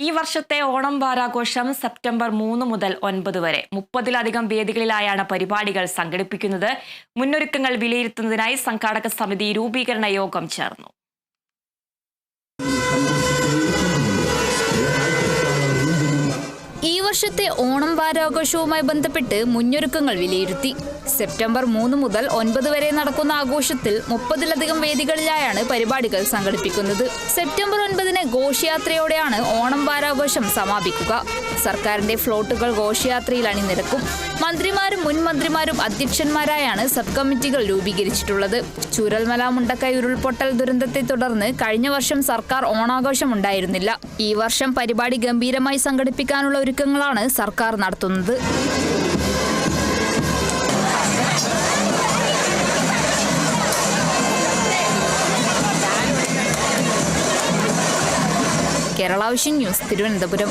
ഈ വർഷത്തെ ഓണം വാരാഘോഷം സെപ്റ്റംബർ മൂന്ന് മുതൽ ഒൻപത് വരെ. മുപ്പതിലധികം വേദികളിലായാണ് പരിപാടികൾ സംഘടിപ്പിക്കുന്നത്. മുന്നൊരുക്കങ്ങൾ വിലയിരുത്തുന്നതിനായി സംഘാടക സമിതി രൂപീകരണ യോഗം ചേർന്നു. വർഷത്തെ ഓണം വാരാഘോഷവുമായി ബന്ധപ്പെട്ട് മുന്നൊരുക്കങ്ങൾ വിലയിരുത്തി. സെപ്റ്റംബർ മൂന്ന് മുതൽ ഒൻപത് വരെ നടക്കുന്ന ആഘോഷത്തിൽ മുപ്പതിലധികം വേദികളിലായാണ് പരിപാടികൾ സംഘടിപ്പിക്കുന്നത്. സെപ്റ്റംബർ ഒൻപതിന് ഘോഷയാത്രയോടെയാണ് ഓണം വാരാഘോഷം സമാപിക്കുക. സർക്കാരിന്റെ ഫ്ലോട്ടുകൾ ഘോഷയാത്രയിൽ അണിനിരക്കും. മന്ത്രിമാരും മുൻ മന്ത്രിമാരും അധ്യക്ഷന്മാരായാണ് സബ് കമ്മിറ്റികൾ രൂപീകരിച്ചിട്ടുള്ളത്. ചൂരൽമല മുണ്ടക്കൈ ഉരുൾപൊട്ടൽ ദുരന്തത്തെ തുടർന്ന് കഴിഞ്ഞ വർഷം സർക്കാർ ഓണാഘോഷം ഉണ്ടായിരുന്നില്ല. ഈ വർഷം പരിപാടി ഗംഭീരമായി സംഘടിപ്പിക്കാനുള്ള ഒരുക്കങ്ങളാണ് സർക്കാർ നടത്തുന്നത്. Kerala vision news Thiruvananthapuram.